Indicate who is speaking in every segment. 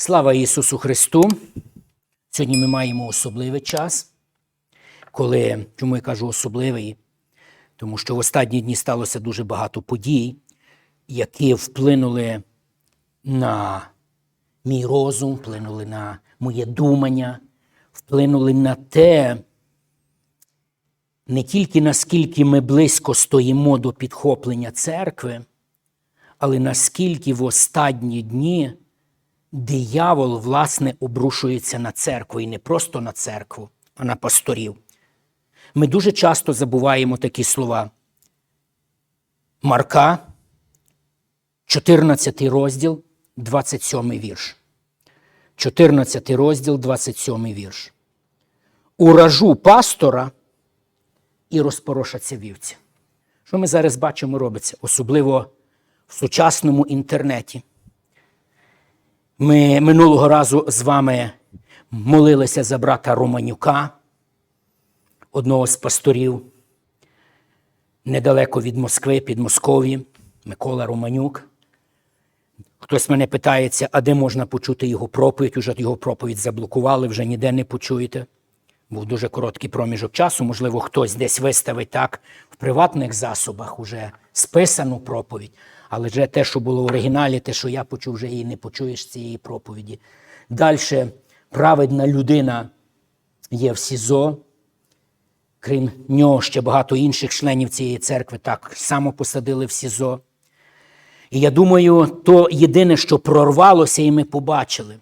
Speaker 1: Слава Ісусу Христу! Сьогодні ми маємо особливий час, коли, чому я кажу особливий? Тому що в останні дні сталося дуже багато подій, які вплинули на мій розум, вплинули на моє думання, вплинули на те, не тільки наскільки ми близько стоїмо до підхоплення церкви, але наскільки в останні дні диявол, власне, обрушується на церкву і не просто на церкву, а на пасторів. Ми дуже часто забуваємо такі слова. Марка, 14 розділ, 27 вірш. 14 розділ, 27 вірш. Уражу пастора і розпорошаться вівці. Що ми зараз бачимо робиться, особливо в сучасному інтернеті. Ми минулого разу з вами молилися за брата Романюка, одного з пасторів недалеко від Москви, під Москові, Микола Романюк. Хтось мене питається, а де можна почути його проповідь? Уже його проповідь заблокували, вже ніде не почуєте. Був дуже короткий проміжок часу. Можливо, хтось десь виставить так в приватних засобах уже списану проповідь. Але вже те, що було в оригіналі, те, що я почув, вже і не почуєш цієї проповіді. Далі праведна людина є в СІЗО. Крім нього, ще багато інших членів цієї церкви так само посадили в СІЗО. І я думаю, то єдине, що прорвалося, і ми побачили,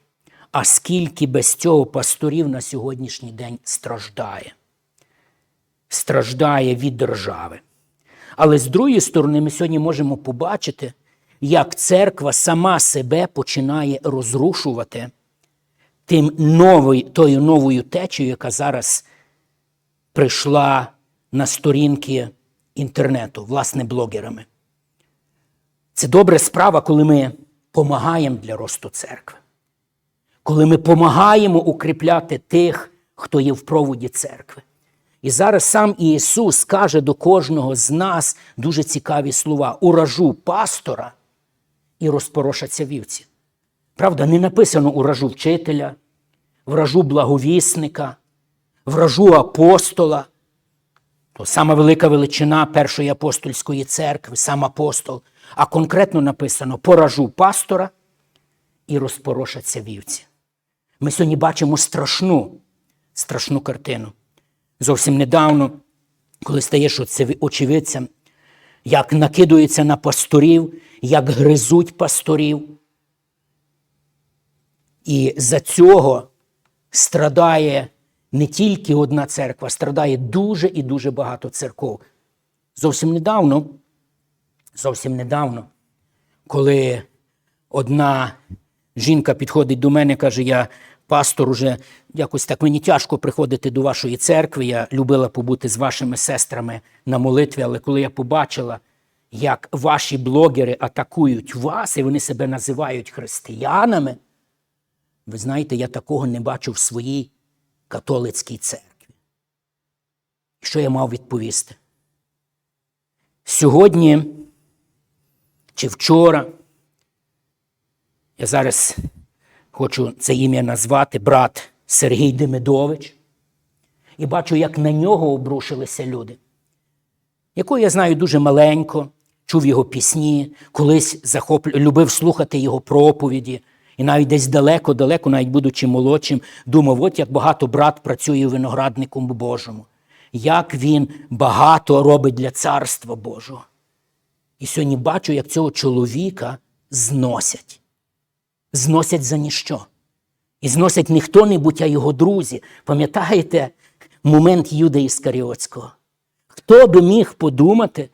Speaker 1: а скільки без цього пасторів на сьогоднішній день страждає. Страждає від держави. Але з другої сторони, ми сьогодні можемо побачити, як церква сама себе починає розрушувати тим новою, тою новою течею, яка зараз прийшла на сторінки інтернету, власне, блогерами. Це добра справа, коли ми допомагаємо для росту церкви, коли ми допомагаємо укріпляти тих, хто є в проводі церкви. І зараз сам Ісус каже до кожного з нас дуже цікаві слова: уражу пастора і розпорошаться вівці. Правда, не написано уражу вчителя, вражу благовісника, вражу апостола. То сама велика величина Першої апостольської церкви, сам апостол. А конкретно написано поражу пастора і розпорошаться вівці. Ми сьогодні бачимо страшну, страшну картину. Зовсім недавно, коли стаєш очевидцем, як накидуються на пасторів, як гризуть пасторів. І за цього страдає не тільки одна церква, страдає дуже і дуже багато церков. Зовсім недавно, зовсім недавно, коли одна жінка підходить до мене, каже, я пастор уже якось так мені тяжко приходити до вашої церкви. Я любила побути з вашими сестрами на молитві, але коли я побачила, як ваші блогери атакують вас, і вони себе називають християнами, ви знаєте, я такого не бачу в своїй католицькій церкві. Що я мав відповісти? Сьогодні чи вчора, я зараз хочу це ім'я назвати брат Сергій Демидович, і бачу, як на нього обрушилися люди, якого я знаю дуже маленько, чув його пісні, колись захоплю, любив слухати його проповіді. І навіть десь далеко-далеко, навіть будучи молодшим, думав, от як багато брат працює виноградником Божому, як він багато робить для царства Божого. І сьогодні бачу, як цього чоловіка зносять. Зносять за ніщо. І зносять не хто-небудь, а його друзі. Пам'ятаєте момент Юда Іскаріотського? Хто би міг подумати,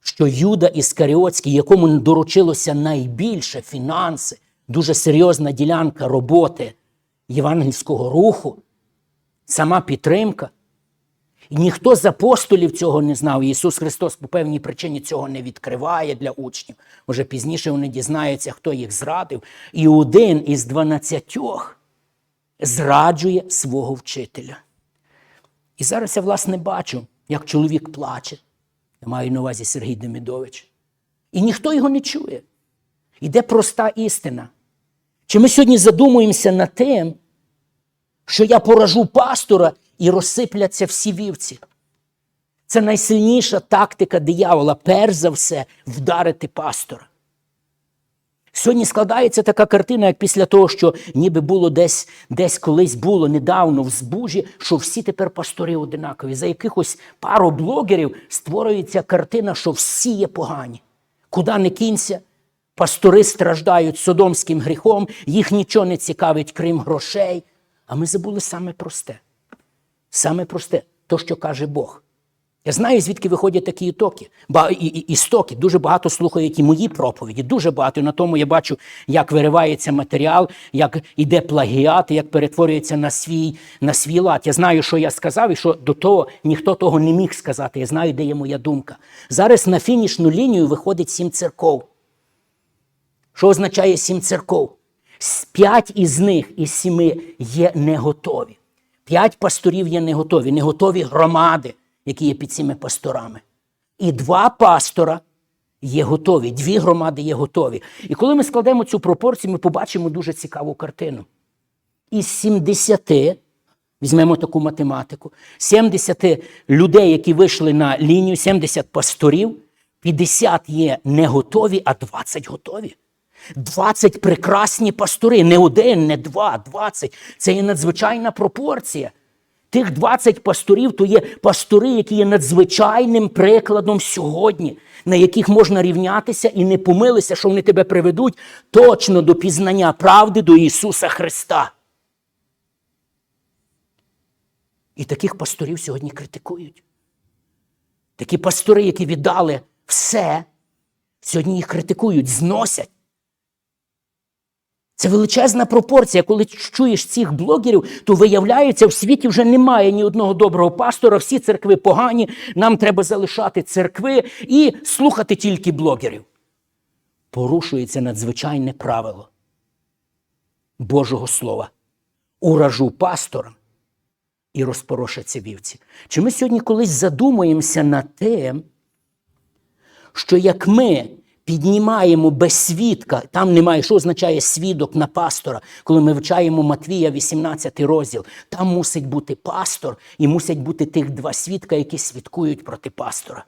Speaker 1: що Юда Іскаріотський, якому доручилося найбільше фінанси, дуже серйозна ділянка роботи євангельського руху, сама підтримка. І ніхто з апостолів цього не знав. Ісус Христос по певній причині цього не відкриває для учнів. Може, пізніше вони дізнаються, хто їх зрадив. І один із дванадцятьох зраджує свого вчителя. І зараз я, власне, бачу, як чоловік плаче. Я маю на увазі Сергій Демідович. І ніхто його не чує. Іде проста істина. Чи ми сьогодні задумуємося над тим, що я поражу пастора і розсипляться всі вівці? Це найсильніша тактика диявола, перш за все, вдарити пастора. Сьогодні складається така картина, як після того, що ніби було десь, десь колись було недавно в збужі, що всі тепер пастори одинакові. За якихось пару блогерів створюється картина, що всі є погані. Куди не кінься, пастори страждають содомським гріхом, їх нічого не цікавить, крім грошей. А ми забули саме просте. Саме просте, то, що каже Бог. Я знаю, звідки виходять такі ітоки, ба, і, і, істоки. Дуже багато слухають і мої проповіді. Дуже багато. І на тому я бачу, як виривається матеріал, як іде плагіат, як перетворюється на свій, на свій лад. Я знаю, що я сказав, і що до того ніхто того не міг сказати. Я знаю, де є моя думка. Зараз на фінішну лінію виходить сім церков. Що означає сім церков? П'ять із них із сіми є не готові. П'ять пасторів є не готові, не готові громади, які є під цими пасторами. І два пастора є готові, дві громади є готові. І коли ми складемо цю пропорцію, ми побачимо дуже цікаву картину. Із 70, візьмемо таку математику, 70 людей, які вийшли на лінію, 70 пасторів, 50 є не готові, а 20 готові. 20 прекрасні пастори, не один, не два, 20. Це є надзвичайна пропорція. Тих 20 пасторів то є пастори, які є надзвичайним прикладом сьогодні, на яких можна рівнятися і не помилися, що вони тебе приведуть точно до пізнання правди до Ісуса Христа. І таких пасторів сьогодні критикують. Такі пастори, які віддали все, сьогодні їх критикують, зносять. Це величезна пропорція. Коли чуєш цих блогерів, то виявляється, в світі вже немає ні одного доброго пастора, всі церкви погані, нам треба залишати церкви і слухати тільки блогерів. Порушується надзвичайне правило Божого Слова. Уражу пастора і розпорошаться вівці. Чи ми сьогодні колись задумуємося над тим, що як ми піднімаємо без свідка, там немає, що означає свідок на пастора, коли ми вивчаємо Матвія, 18 розділ, там мусить бути пастор і мусять бути тих два свідка, які свідкують проти пастора.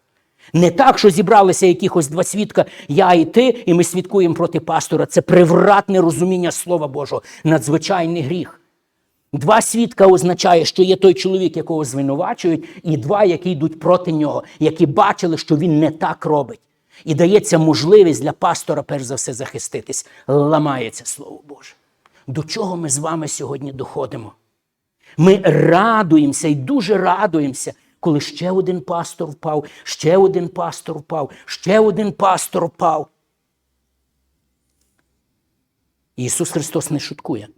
Speaker 1: Не так, що зібралися якихось два свідка, я і ти, і ми свідкуємо проти пастора. Це превратне розуміння Слова Божого, надзвичайний гріх. Два свідка означає, що є той чоловік, якого звинувачують, і два, які йдуть проти нього, які бачили, що він не так робить. І дається можливість для пастора, перш за все, захиститись. Ламається Слово Боже. До чого ми з вами сьогодні доходимо? Ми радуємося і дуже радуємося, коли ще один пастор впав, ще один пастор впав, ще один пастор впав. Ісус Христос не шуткує.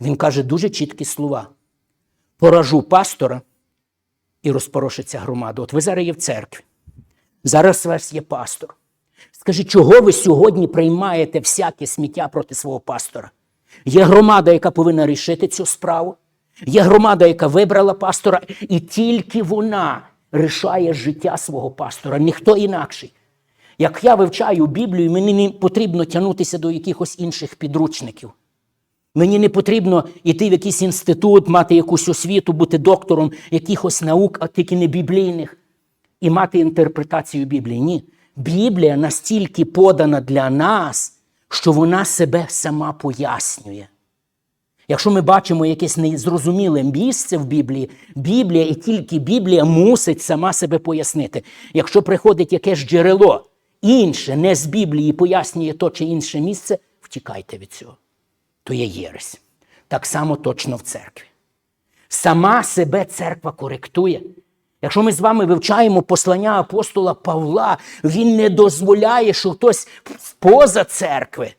Speaker 1: Він каже дуже чіткі слова: поражу пастора і розпорошиться громада. От ви зараз є в церкві. Зараз у вас є пастор. Скажіть, чого ви сьогодні приймаєте всяке сміття проти свого пастора? Є громада, яка повинна рішити цю справу. Є громада, яка вибрала пастора, і тільки вона рішає життя свого пастора, ніхто інакший. Як я вивчаю Біблію, мені не потрібно тягнутися до якихось інших підручників. Мені не потрібно йти в якийсь інститут, мати якусь освіту, бути доктором якихось наук, а тільки не біблійних, і мати інтерпретацію Біблії. Ні. Біблія настільки подана для нас, що вона себе сама пояснює. Якщо ми бачимо якесь незрозуміле місце в Біблії, Біблія і тільки Біблія мусить сама себе пояснити. Якщо приходить якесь джерело інше, не з Біблії, пояснює то чи інше місце, втікайте від цього. То є єресь. Так само точно в церкві. Сама себе церква коректує. Якщо ми з вами вивчаємо послання апостола Павла, він не дозволяє, що хтось поза церкви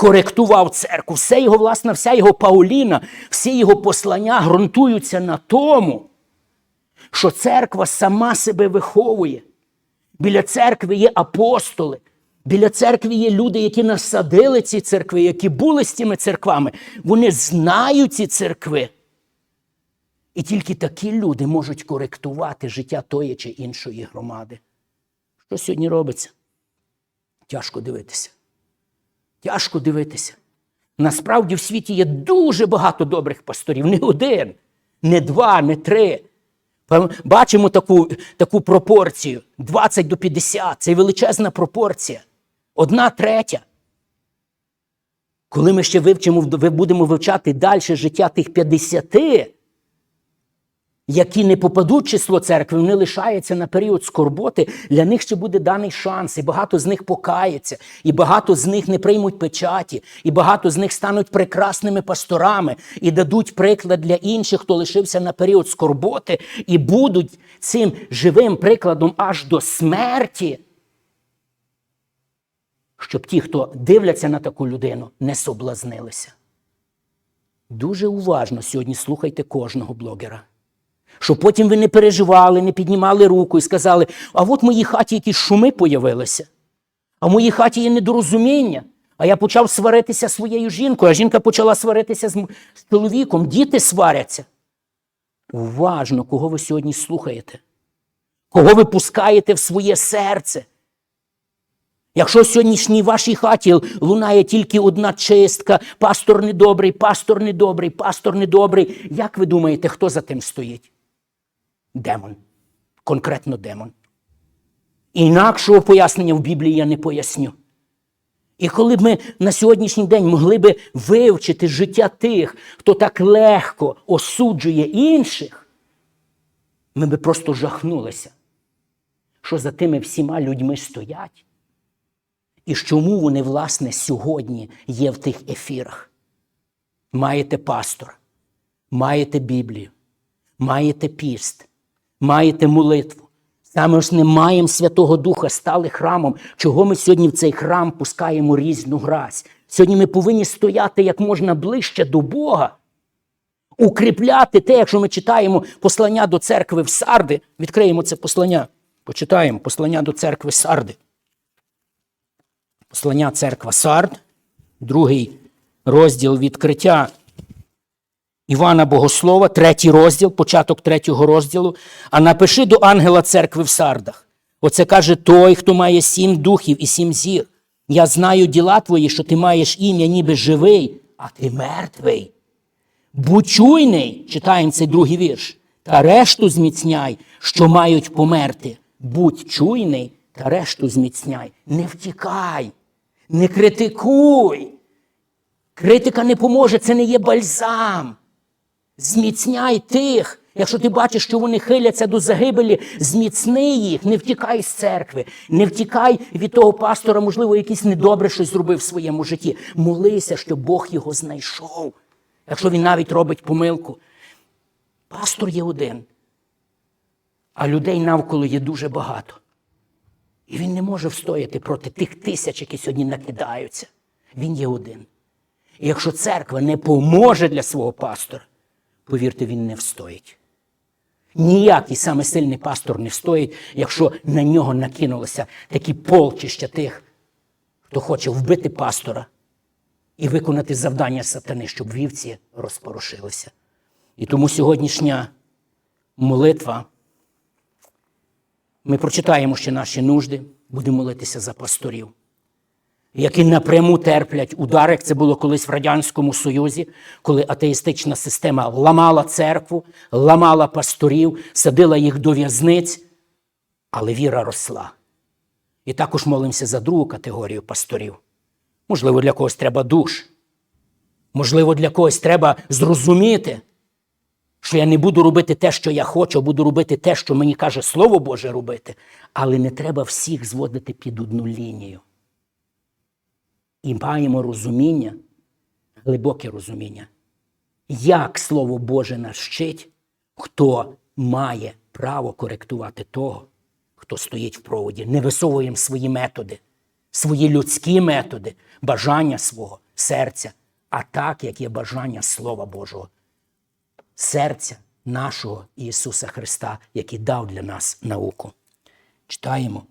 Speaker 1: коректував церкву. Все його, власне, вся його Пауліна, всі його послання ґрунтуються на тому, що церква сама себе виховує. Біля церкви є апостоли. Біля церкви є люди, які насадили ці церкви, які були з цими церквами. Вони знають ці церкви. І тільки такі люди можуть коректувати життя тої чи іншої громади. Що сьогодні робиться? Тяжко дивитися. Тяжко дивитися. Насправді в світі є дуже багато добрих пасторів, не один, не два, не три. Бачимо таку, таку пропорцію: 20 до 50 це величезна пропорція. Одна третя. Коли ми ще вивчимо, будемо вивчати далі життя тих 50, які не попадуть в число церкви, вони лишаються на період скорботи, для них ще буде даний шанс, і багато з них покається, і багато з них не приймуть печаті, і багато з них стануть прекрасними пасторами і дадуть приклад для інших, хто лишився на період скорботи, і будуть цим живим прикладом аж до смерті. Щоб ті, хто дивляться на таку людину, не соблазнилися. Дуже уважно сьогодні слухайте кожного блогера. Щоб потім ви не переживали, не піднімали руку і сказали, а от в моїй хаті якісь шуми появилися, а в моїй хаті є недорозуміння. А я почав сваритися своєю жінкою, а жінка почала сваритися з чоловіком, діти сваряться. Уважно, кого ви сьогодні слухаєте, кого ви пускаєте в своє серце. Якщо в сьогоднішній вашій хаті лунає тільки одна чистка, пастор недобрий, пастор недобрий, пастор недобрий, як ви думаєте, хто за тим стоїть? Демон. Конкретно демон. Інакшого пояснення в Біблії я не поясню. І коли б ми на сьогоднішній день могли би вивчити життя тих, хто так легко осуджує інших, ми би просто жахнулися, що за тими всіма людьми стоять. І чому вони, власне, сьогодні є в тих ефірах? Маєте пастора, маєте Біблію, маєте піст, маєте молитву. Саме ж не маємо Святого Духа, стали храмом. Чого ми сьогодні в цей храм пускаємо різну грязь? Сьогодні ми повинні стояти як можна ближче до Бога, укріпляти те, якщо ми читаємо послання до церкви в Сарди, відкриємо це послання, почитаємо послання до церкви Сарди. Послання церква Сард, другий розділ відкриття Івана Богослова, третій розділ, початок третього розділу. А напиши до ангела церкви в Сардах. Оце каже той, хто має сім духів і сім зір. Я знаю діла твої, що ти маєш ім'я, ніби живий, а ти мертвий. Будь чуйний, читаємо цей другий вірш, та решту зміцняй, що мають померти. Будь чуйний та решту зміцняй. Не втікай, не критикуй. Критика не поможе, це не є бальзам. Зміцняй тих. Якщо ти бачиш, що вони хиляться до загибелі, зміцни їх, не втікай з церкви, не втікай від того пастора, можливо, якийсь недобре щось зробив в своєму житті. Молися, щоб Бог його знайшов. Якщо він навіть робить помилку. Пастор є один, а людей навколо є дуже багато. І він не може встояти проти тих тисяч, які сьогодні накидаються. Він є один. І якщо церква не поможе для свого пастора, повірте, він не встоїть. Ніякий саме сильний пастор не встоїть, якщо на нього накинулося такі полчища тих, хто хоче вбити пастора і виконати завдання сатани, щоб вівці розпорошилися. І тому сьогоднішня молитва. Ми прочитаємо ще наші нужди, будемо молитися за пасторів, які напряму терплять удар, як це було колись в Радянському Союзі, коли атеїстична система ламала церкву, ламала пасторів, садила їх до в'язниць, але віра росла. І також молимося за другу категорію пасторів. Можливо, для когось треба душ. Можливо, для когось треба зрозуміти, що я не буду робити те, що я хочу, а буду робити те, що мені каже Слово Боже робити. Але не треба всіх зводити під одну лінію. І маємо розуміння, глибоке розуміння, як Слово Боже нас вчить, хто має право коректувати того, хто стоїть в проводі. Не висовуємо свої методи, свої людські методи, бажання свого серця, а так, як є бажання Слова Божого серця нашого Ісуса Христа, який дав для нас науку. Читаємо.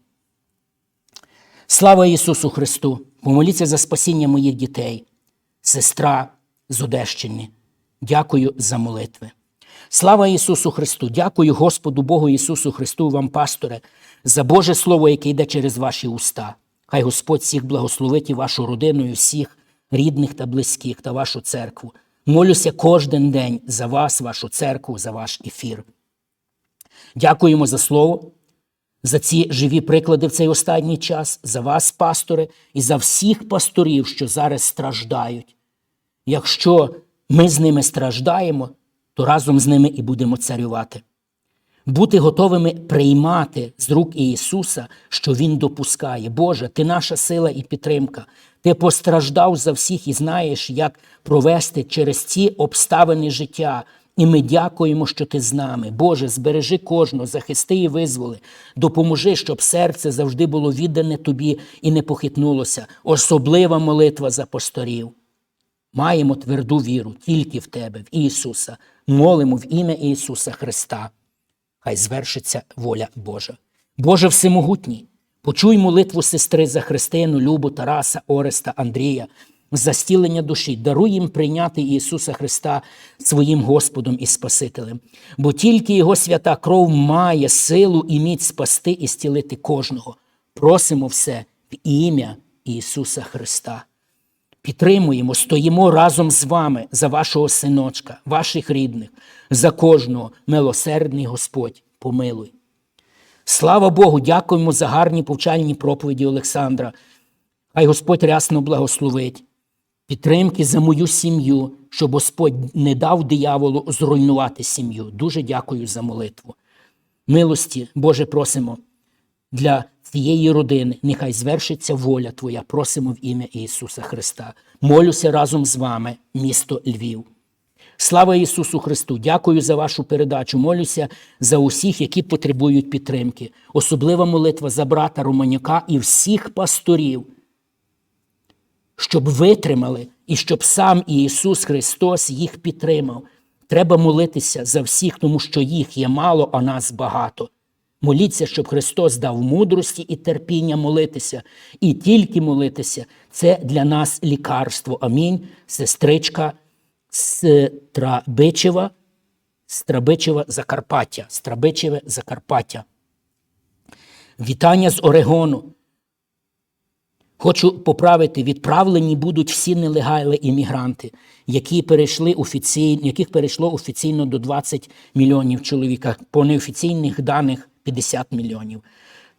Speaker 1: Слава Ісусу Христу! Помоліться за спасіння моїх дітей, сестра з Одещини. Дякую за молитви. Слава Ісусу Христу! Дякую Господу Богу Ісусу Христу, вам, пасторе, за Боже Слово, яке йде через ваші уста. Хай Господь всіх благословить і вашу родину, і всіх рідних та близьких та вашу церкву. Молюся кожен день за вас, вашу церкву, за ваш ефір. Дякуємо за слово, за ці живі приклади в цей останній час, за вас, пастори, і за всіх пасторів, що зараз страждають. Якщо ми з ними страждаємо, то разом з ними і будемо царювати. Бути готовими приймати з рук Ісуса, що Він допускає. Боже, Ти наша сила і підтримка. Ти постраждав за всіх і знаєш, як провести через ці обставини життя. І ми дякуємо, що ти з нами. Боже, збережи кожного, захисти і визволи. Допоможи, щоб серце завжди було віддане тобі і не похитнулося. Особлива молитва за пасторів. Маємо тверду віру тільки в Тебе, в Ісуса. Молимо в ім'я Ісуса Христа. Хай звершиться воля Божа. Боже Всемогутній, почуй молитву сестри за Христину, Любу, Тараса, Ореста, Андрія, за стілення душі, даруй їм прийняти Ісуса Христа своїм Господом і Спасителем, бо тільки Його свята кров має силу і міць спасти і стілити кожного. Просимо все в ім'я Ісуса Христа. Підтримуємо, стоїмо разом з вами за вашого синочка, ваших рідних, за кожного милосердний Господь помилуй. Слава Богу, дякуємо за гарні повчальні проповіді Олександра. Хай Господь рясно благословить. Підтримки за мою сім'ю, щоб Господь не дав дияволу зруйнувати сім'ю. Дуже дякую за молитву. Милості, Боже, просимо для цієї родини. Нехай звершиться воля Твоя. Просимо в ім'я Ісуса Христа. Молюся разом з вами, місто Львів. Слава Ісусу Христу! Дякую за вашу передачу. Молюся за усіх, які потребують підтримки. Особлива молитва за брата Романюка і всіх пасторів, щоб витримали і щоб сам Ісус Христос їх підтримав. Треба молитися за всіх, тому що їх є мало, а нас багато. Моліться, щоб Христос дав мудрості і терпіння молитися. І тільки молитися це для нас лікарство. Амінь. Сестричка Страбичева, Страбичева Закарпаття. Страбичеве Закарпаття. Вітання з Орегону. Хочу поправити, відправлені будуть всі нелегальні іммігранти, які перейшли офіційно, яких перейшло офіційно до 20 мільйонів чоловіка, по неофіційних даних 50 мільйонів.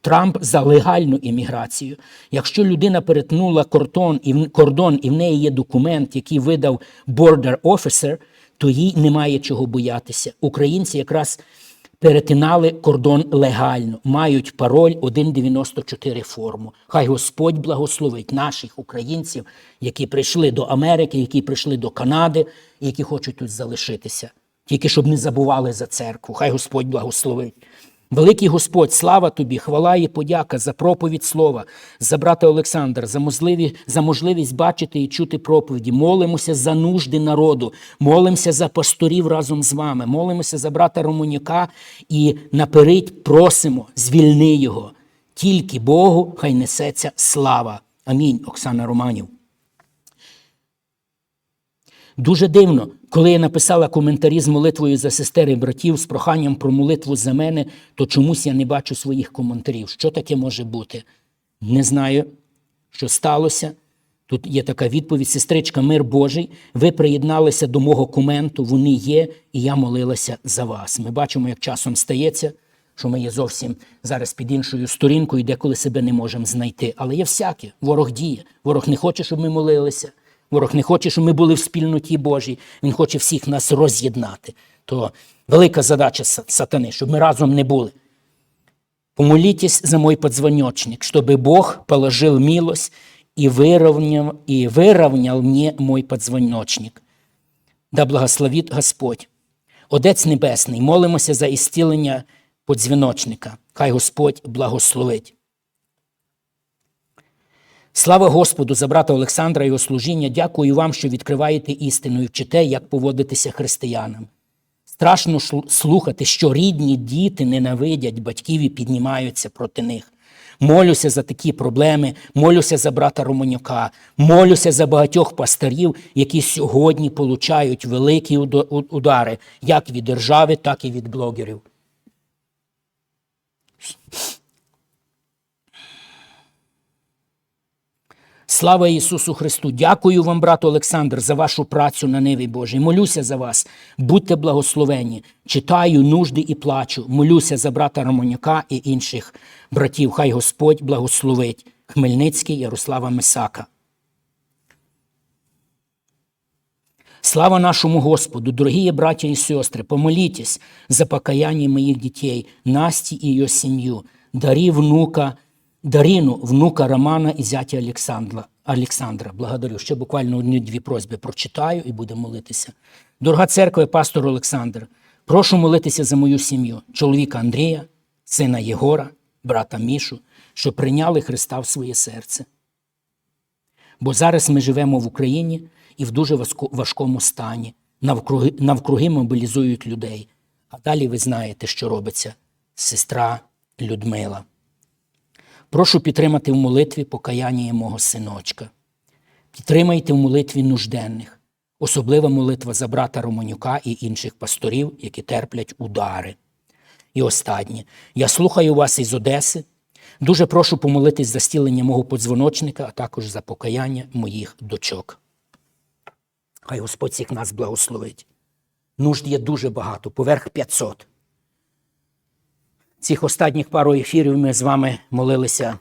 Speaker 1: Трамп за легальну імміграцію. Якщо людина перетнула кордон і в кордон, і в неї є документ, який видав Border Officer, то їй немає чого боятися. Українці якраз перетинали кордон легально, мають пароль 194 форму. Хай Господь благословить наших українців, які прийшли до Америки, які прийшли до Канади, які хочуть тут залишитися. Тільки щоб не забували за церкву. Хай Господь благословить. Великий Господь, слава тобі, хвала і подяка за проповідь слова, за брата Олександра, за можливість, за можливість бачити і чути проповіді. Молимося за нужди народу, молимося за пасторів разом з вами, молимося за брата Романюка і наперед просимо, звільни його. Тільки Богу хай несеться слава. Амінь, Оксана Романів. Дуже дивно, коли я написала коментарі з молитвою за сестер і братів з проханням про молитву за мене, то чомусь я не бачу своїх коментарів. Що таке може бути? Не знаю, що сталося. Тут є така відповідь: сестричка, мир Божий, ви приєдналися до мого коменту, вони є, і я молилася за вас. Ми бачимо, як часом стається, що ми є зовсім зараз під іншою сторінкою, деколи себе не можемо знайти. Але є всяке, ворог діє. Ворог не хоче, щоб ми молилися. Ворог не хоче, щоб ми були в спільноті Божій. Він хоче всіх нас роз'єднати. То велика задача сатани, щоб ми разом не були. Помолитесь за мой подзвоночник, чтобы Бог положил милость и выровнял, и выровнял мне мой подзвоночник. Да благословить Господь. Отець Небесний, молимося за ісцілення подзвіночника. Хай Господь благословить. Слава Господу за брата Олександра і його служіння. Дякую вам, що відкриваєте істину і вчите, як поводитися християнам. Страшно слухати, що рідні діти ненавидять батьків і піднімаються проти них. Молюся за такі проблеми, молюся за брата Романюка, молюся за багатьох пастирів, які сьогодні получають великі удари як від держави, так і від блогерів. Слава Ісусу Христу! Дякую вам, брат Олександр, за вашу працю на Ниві Божій. Молюся за вас. Будьте благословені. Читаю нужди і плачу. Молюся за брата Романюка і інших братів. Хай Господь благословить. Хмельницький Ярослава Месака. Слава нашому Господу, дорогі браття і сестри, помолітесь за покаяння моїх дітей, Насті і її сім'ю, дарі внука, Даріну, внука Романа і зятя Олександра. Олександра. Благодарю. Ще буквально одні-дві просьби прочитаю і будемо молитися. Дорога церква, пастор Олександр, прошу молитися за мою сім'ю, чоловіка Андрія, сина Єгора, брата Мішу, що прийняли Христа в своє серце. Бо зараз ми живемо в Україні і в дуже важкому стані. Навкруги, навкруги мобілізують людей. А далі ви знаєте, що робиться сестра Людмила. Прошу підтримати в молитві покаяння мого синочка. Підтримайте в молитві нужденних, особлива молитва за брата Романюка і інших пасторів, які терплять удари. І останнє. Я слухаю вас із Одеси. Дуже прошу помолитись за стілення мого подзвоночника, а також за покаяння моїх дочок. Хай Господь всіх нас благословить. Нужд є дуже багато, поверх 500. Цих останніх пару ефірів ми з вами молилися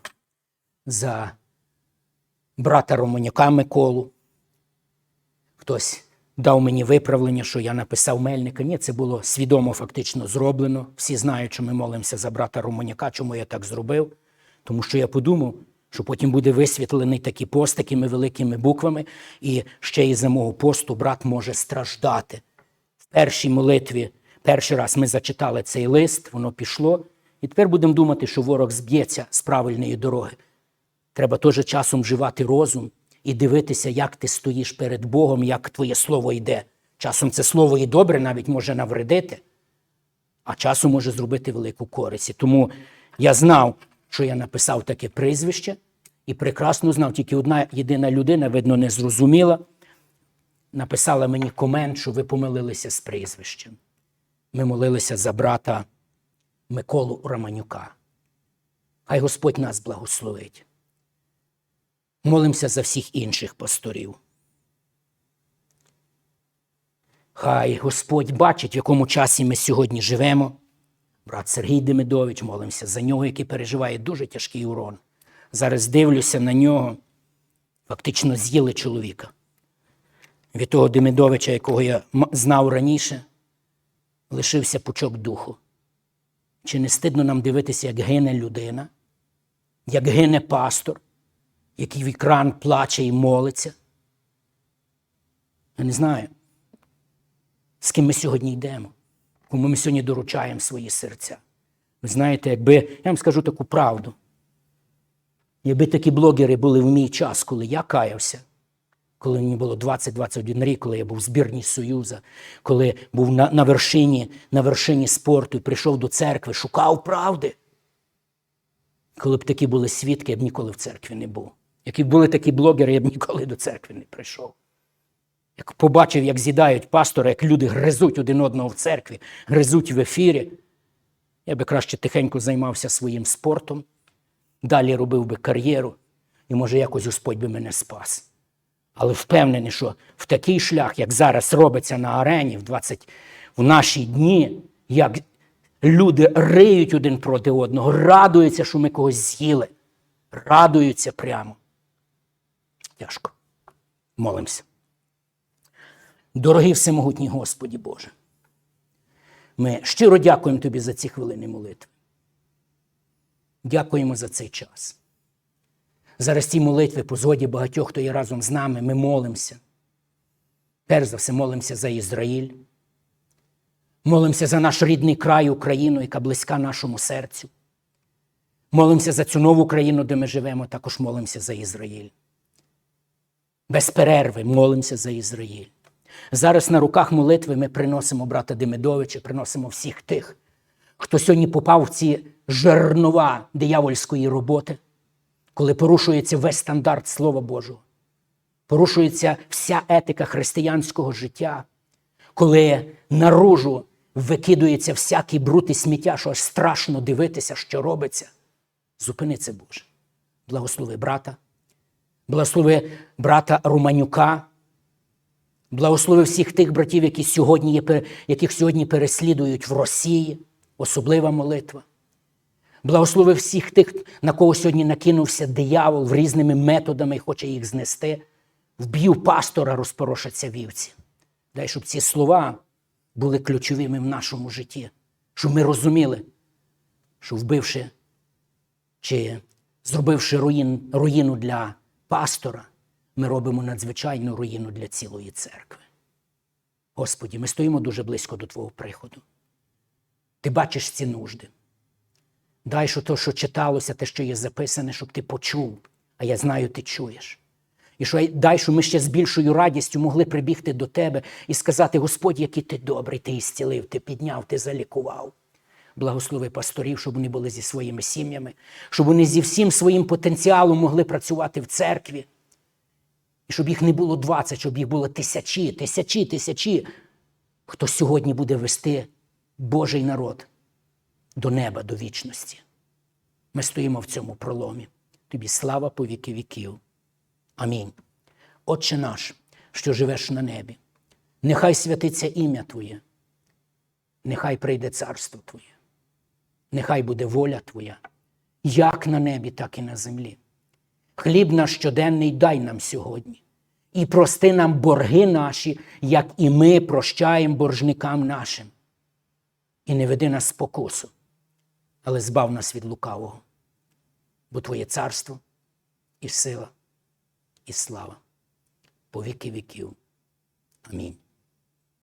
Speaker 1: за брата Романюка Миколу. Хтось дав мені виправлення, що я написав Мельника. Ні, це було свідомо фактично зроблено. Всі знають, що ми молимося за брата Романяка. Чому я так зробив? Тому що я подумав, що потім буде висвітлений такий пост такими великими буквами, і ще із за мого посту брат може страждати. В першій молитві, перший раз ми зачитали цей лист, воно пішло. І тепер будемо думати, що ворог зб'ється з правильної дороги. Треба теж часом вживати розум і дивитися, як ти стоїш перед Богом, як твоє слово йде. Часом це слово і добре навіть може навредити, а часом може зробити велику користь. Тому я знав, що я написав таке прізвище, і прекрасно знав, тільки одна єдина людина, видно, не зрозуміла, написала мені комент, що ви помилилися з прізвищем. Ми молилися за брата Миколу Романюка. Хай Господь нас благословить. Молимося за всіх інших пасторів. Хай Господь бачить, в якому часі ми сьогодні живемо. Брат Сергій Демидович, молимося за нього, який переживає дуже тяжкий урон. Зараз дивлюся на нього, фактично з'їли чоловіка. Від того Демидовича, якого я знав раніше, лишився пучок духу. Чи не стидно нам дивитися, як гине людина, як гине пастор, який в екран плаче і молиться? Я не знаю, з ким ми сьогодні йдемо, кому ми сьогодні доручаємо свої серця. Ви знаєте, якби, я вам скажу таку правду, якби такі блогери були в мій час, коли я каявся, коли мені було 20-21 рік, коли я був в збірній Союзу, коли був на, на, вершині, на вершині спорту і прийшов до церкви, шукав правди. Коли б такі були свідки, я б ніколи в церкві не був. Які були такі блогери, я б ніколи до церкви не прийшов. Як побачив, як з'їдають пастора, як люди гризуть один одного в церкві, гризуть в ефірі, я би краще тихенько займався своїм спортом, далі робив би кар'єру, і може якось Господь би мене спас. Але впевнений, що в такий шлях, як зараз робиться на арені в 20, в наші дні, як люди риють один проти одного, радуються, що ми когось з'їли. Радуються прямо. Тяжко. Молимося. Дорогий всемогутній Господі Боже, ми щиро дякуємо Тобі за ці хвилини молитви. Дякуємо за цей час. Зараз ці молитви по згоді багатьох, хто є разом з нами, ми молимося. Перш за все, молимося за Ізраїль. Молимося за наш рідний край, Україну, яка близька нашому серцю. Молимося за цю нову країну, де ми живемо, також молимося за Ізраїль. Без перерви молимося за Ізраїль. Зараз на руках молитви ми приносимо брата Демидовича, приносимо всіх тих, хто сьогодні попав в ці жернова диявольської роботи, коли порушується весь стандарт Слова Божого, порушується вся етика християнського життя, коли наружу викидується всякий бруд і сміття, що аж страшно дивитися, що робиться. Зупини це, Боже. Благослови брата, Благослови брата Романюка. Благослови всіх тих братів, які сьогодні яких сьогодні переслідують в Росії. Особлива молитва. Благослови всіх тих, на кого сьогодні накинувся диявол в різними методами і хоче їх знести. Вб'ю пастора, розпорошаться вівці. Дай, щоб ці слова були ключовими в нашому житті, щоб ми розуміли, що вбивши чи зробивши руїн, руїну для пастора, ми робимо надзвичайну руїну для цілої церкви. Господі, ми стоїмо дуже близько до Твого приходу. Ти бачиш ці нужди. Дай, що то, що читалося, те, що є записане, щоб ти почув, а я знаю, ти чуєш. І що дай, щоб ми ще з більшою радістю могли прибігти до тебе і сказати: Господь, який ти добрий, ти ісцілив, ти підняв, ти залікував. Благослови пасторів, щоб вони були зі своїми сім'ями, щоб вони зі всім своїм потенціалом могли працювати в церкві. І щоб їх не було 20, щоб їх було тисячі, тисячі, тисячі, хто сьогодні буде вести Божий народ до неба, до вічності. Ми стоїмо в цьому проломі. Тобі слава по віки віків. Амінь. Отче наш, що живеш на небі, нехай святиться ім'я Твоє, нехай прийде царство Твоє, нехай буде воля Твоя, як на небі, так і на землі. Хліб наш щоденний дай нам сьогодні. І прости нам борги наші, як і ми прощаємо боржникам нашим. І не веди нас спокусу, але збав нас від лукавого, бо Твоє царство і сила, і слава по віки віків. Амінь.